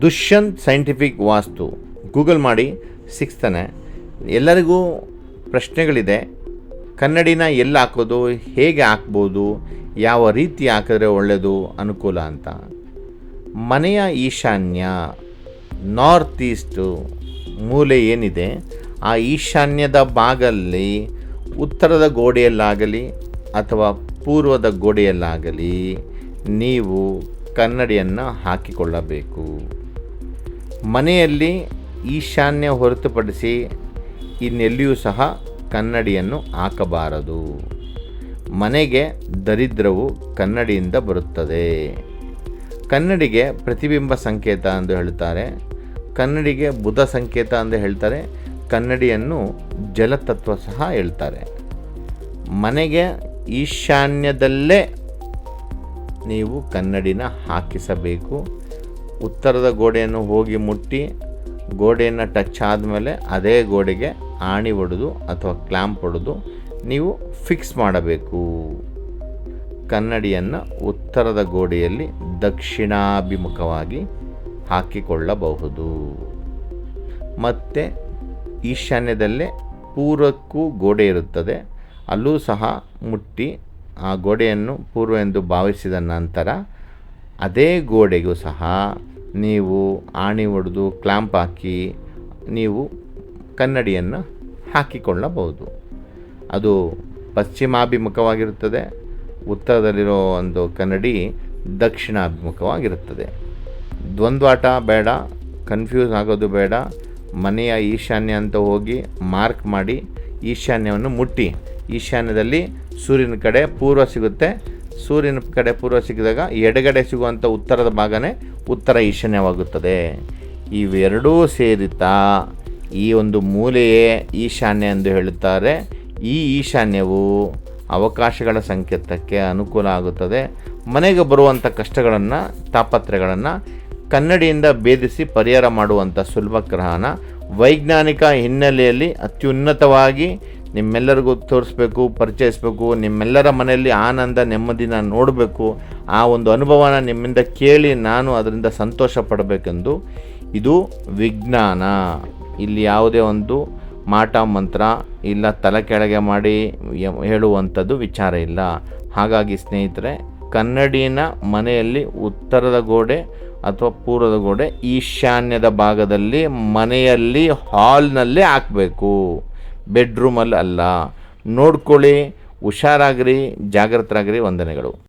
Dushyant scientific ವಾಸ್ತು. Google ಮಾಡಿ, ಸಿಕ್ಸ್ತಾನೆ. ಎಲ್ಲರಿಗೂ ಪ್ರಶ್ನೆಗಳಿದೆ. ಕನ್ನಡಿನ ಎಲ್ಲಿ ಹಾಕೋದು, ಹೇಗೆ ಹಾಕ್ಬೋದು, ಯಾವ ರೀತಿ ಹಾಕಿದ್ರೆ ಒಳ್ಳೆಯದು ಅನುಕೂಲ ಅಂತ. ಮನೆಯ ಈಶಾನ್ಯ, ನಾರ್ತ್ ಈಸ್ಟು ಮೂಲೆ ಏನಿದೆ, ಆ ಈಶಾನ್ಯದ ಭಾಗಲ್ಲಿ ಉತ್ತರದ ಗೋಡೆಯಲ್ಲಾಗಲಿ ಅಥವಾ ಪೂರ್ವದ ಗೋಡೆಯಲ್ಲಾಗಲಿ ನೀವು ಕನ್ನಡಿಯನ್ನು ಹಾಕಿಕೊಳ್ಳಬೇಕು. ಮನೆಯಲ್ಲಿ ಈಶಾನ್ಯ ಹೊರತುಪಡಿಸಿ ಇನ್ನೆಲ್ಲಿಯೂ ಸಹ ಕನ್ನಡಿಯನ್ನು ಹಾಕಬಾರದು. ಮನೆಗೆ ದರಿದ್ರವು ಕನ್ನಡಿಯಿಂದ ಬರುತ್ತದೆ. ಕನ್ನಡಿಗೆ ಪ್ರತಿಬಿಂಬ ಸಂಕೇತ ಎಂದು ಹೇಳ್ತಾರೆ ಕನ್ನಡಿಗೆ ಬುಧ ಸಂಕೇತ ಎಂದು ಹೇಳ್ತಾರೆ. ಕನ್ನಡಿಯನ್ನು ಜಲತತ್ವ ಸಹ ಹೇಳ್ತಾರೆ. ಮನೆಗೆ ಈಶಾನ್ಯದಲ್ಲೇ ನೀವು ಕನ್ನಡಿನ ಹಾಕಿಸಬೇಕು. ಉತ್ತರದ ಗೋಡೆಯನ್ನು ಹೋಗಿ ಮುಟ್ಟಿ ಗೋಡೆಯನ್ನು ಟಚ್ ಆದಮೇಲೆ ಅದೇ ಗೋಡೆಗೆ ಆಣಿ ಹೊಡೆದು ಅಥವಾ ಕ್ಲ್ಯಾಂಪ್ ಹೊಡೆದು ನೀವು ಫಿಕ್ಸ್ ಮಾಡಬೇಕು. ಕನ್ನಡಿಯನ್ನು ಉತ್ತರದ ಗೋಡೆಯಲ್ಲಿ ದಕ್ಷಿಣಾಭಿಮುಖವಾಗಿ ಹಾಕಿಕೊಳ್ಳಬಹುದು. ಮತ್ತು ಈಶಾನ್ಯದಲ್ಲೇ ಪೂರ್ವಕ್ಕೂ ಗೋಡೆ ಇರುತ್ತದೆ. ಅಲ್ಲೂ ಸಹ ಮುಟ್ಟಿ ಆ ಗೋಡೆಯನ್ನು ಪೂರ್ವ ಎಂದು ಭಾವಿಸಿದ ನಂತರ ಅದೇ ಗೋಡೆಗೂ ಸಹ ನೀವು ಆಣಿ ಹೊಡೆದು ಕ್ಲ್ಯಾಂಪ್ ಹಾಕಿ ನೀವು ಕನ್ನಡಿಯನ್ನು ಹಾಕಿಕೊಳ್ಳಬಹುದು. ಅದು ಪಶ್ಚಿಮಾಭಿಮುಖವಾಗಿರುತ್ತದೆ, ಉತ್ತರದಲ್ಲಿರೋ ಒಂದು ಕನ್ನಡಿ ದಕ್ಷಿಣಾಭಿಮುಖವಾಗಿರುತ್ತದೆ. ದ್ವಂದ್ವಾಟ ಬೇಡ, ಕನ್ಫ್ಯೂಸ್ ಆಗೋದು ಬೇಡ, ಮನೆಯ ಈಶಾನ್ಯ ಅಂತ ಹೋಗಿ ಮಾರ್ಕ್ ಮಾಡಿ ಈಶಾನ್ಯವನ್ನು ಮುಟ್ಟಿ. ಈಶಾನ್ಯದಲ್ಲಿ ಸೂರ್ಯನ ಕಡೆ ಪೂರ್ವ ಸಿಗುತ್ತೆ ಸೂರ್ಯನ ಕಡೆ ಪೂರ್ವ ಸಿಕ್ಕಿದಾಗ ಎಡಗಡೆ ಸಿಗುವಂಥ ಉತ್ತರದ ಭಾಗನೇ ಉತ್ತರ ಈಶಾನ್ಯವಾಗುತ್ತದೆ. ಇವೆರಡೂ ಸೇರಿತಾ ಈ ಒಂದು ಮೂಲೆಯೇ ಈಶಾನ್ಯ ಎಂದು ಹೇಳುತ್ತಾರೆ. ಈ ಈಶಾನ್ಯವು ಅವಕಾಶಗಳ ಸಂಕೇತಕ್ಕೆ ಅನುಕೂಲ ಆಗುತ್ತದೆ. ಮನೆಗೆ ಬರುವಂಥ ಕಷ್ಟಗಳನ್ನು ತಾಪತ್ರೆಗಳನ್ನು ಕನ್ನಡಿಯಿಂದ ಭೇದಿಸಿ ಪರಿಹಾರ ಮಾಡುವಂಥ ಸುಲಭ ಗ್ರಹಣ ವೈಜ್ಞಾನಿಕ ಹಿನ್ನೆಲೆಯಲ್ಲಿ ಅತ್ಯುನ್ನತವಾಗಿ ನಿಮ್ಮೆಲ್ಲರಿಗೂ ತೋರಿಸ್ಬೇಕು, ಪರಿಚಯಿಸಬೇಕು, ನಿಮ್ಮೆಲ್ಲರ ಮನೆಯಲ್ಲಿ ಆನಂದ, ನೆಮ್ಮದಿನ ನೋಡಬೇಕು. ಆ ಒಂದು ಅನುಭವನ ನಿಮ್ಮಿಂದ ಕೇಳಿ ನಾನು ಅದರಿಂದ ಸಂತೋಷ ಪಡಬೇಕೆಂದು ಇದು ವಿಜ್ಞಾನ. ಇಲ್ಲಿ ಯಾವುದೇ ಒಂದು ಮಾಟ, ಮಂತ್ರ ಇಲ್ಲ, ತಲೆ ಕೆಳಗೆ ಮಾಡಿ ಹೇಳುವಂಥದ್ದು ವಿಚಾರ ಇಲ್ಲ. ಹಾಗಾಗಿ ಸ್ನೇಹಿತರೆ, ಕನ್ನಡಿನ ಮನೆಯಲ್ಲಿ ಉತ್ತರದ ಗೋಡೆ ಅಥವಾ ಪೂರ್ವದ ಗೋಡೆ ಈಶಾನ್ಯದ ಭಾಗದಲ್ಲಿ ಮನೆಯಲ್ಲಿ ಹಾಲ್ನಲ್ಲೇ ಹಾಕಬೇಕು. ಬೆಡ್ರೂಮಲ್ಲಿ ಅಲ್ಲ ನೋಡ್ಕೊಳ್ಳಿ ಹುಷಾರಾಗಿರಿ ಜಾಗ್ರತರಾಗ್ರಿ ವಂದನೆಗಳು.